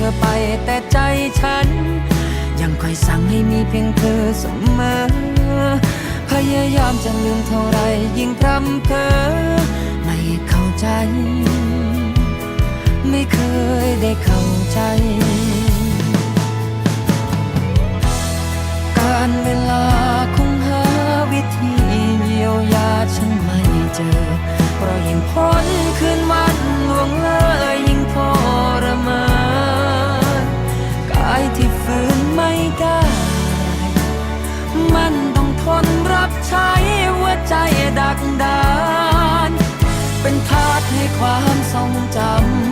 เธอไปแต่ใจฉัน ยังคอยสั่งให้มีเพียงเธอเสมอ พยายามจะลืมเท่าไรยิ่งพร่ำเพอไม่เข้าใจ ไม่เคยได้เข้าใจ การเวลา รับใช้หัวใจดักดาน เป็นทาสให้ความทรงจำ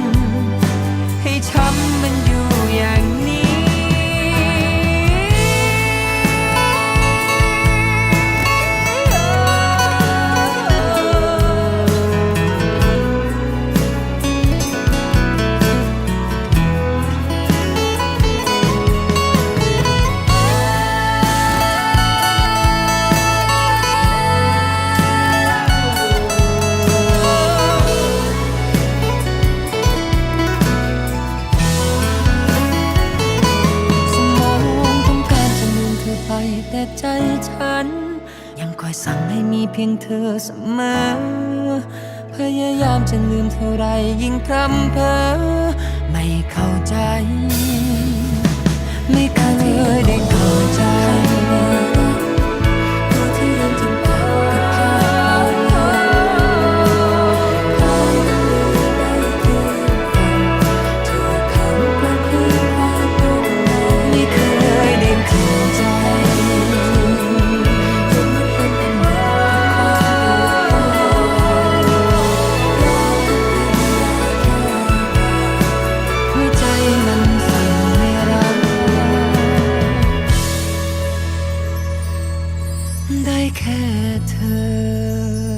ฉัน ยังคอยสั่งให้มีเพียงเธอเสมอ พยายามจะลืมเท่าไรยิ่งพร่ำเพอไม่เข้าใจ ไม่เคยได้ ได้แค่เธอ